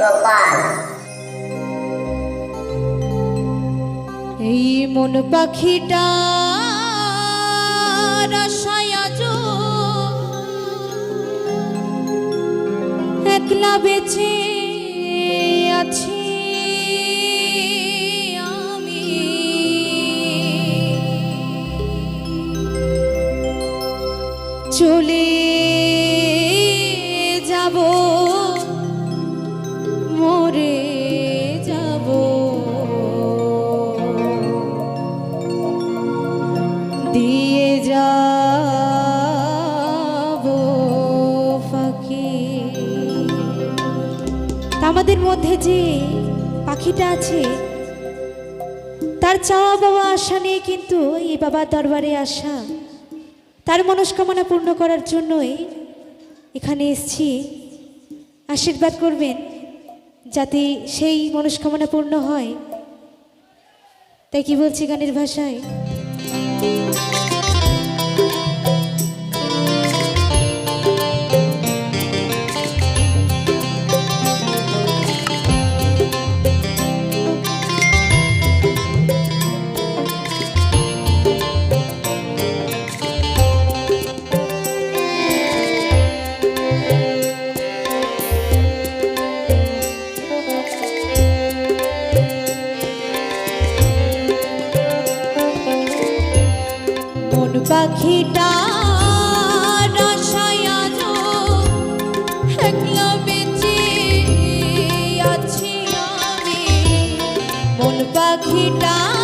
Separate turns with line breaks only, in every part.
গোপাল
এই মন পাখিটা একলা বেঁচে আছি আমি। চলে আমাদের মধ্যে যে পাখিটা আছে, তার চাওয়া বাবা আশা নিয়ে কিন্তু এই বাবার দরবারে আসা তার মনস্কামনা পূর্ণ করার জন্যই এখানে এসছি। আশীর্বাদ করবেন যাতে সেই মনস্কামনা পূর্ণ হয়। তাই কি বলছি গানের ভাষায়? পাখিটা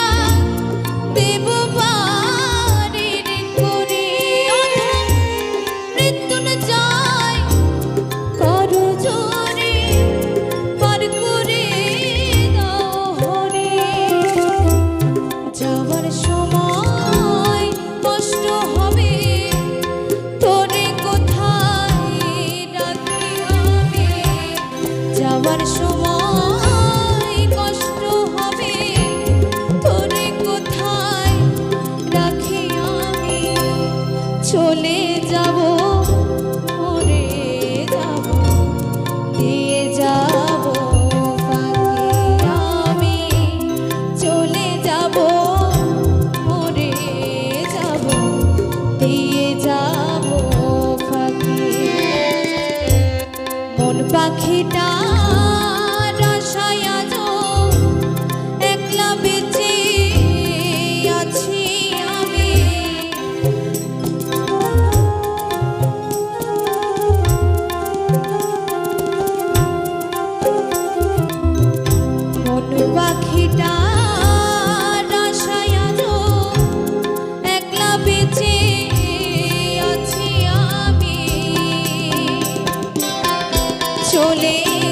পাখিটা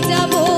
যাব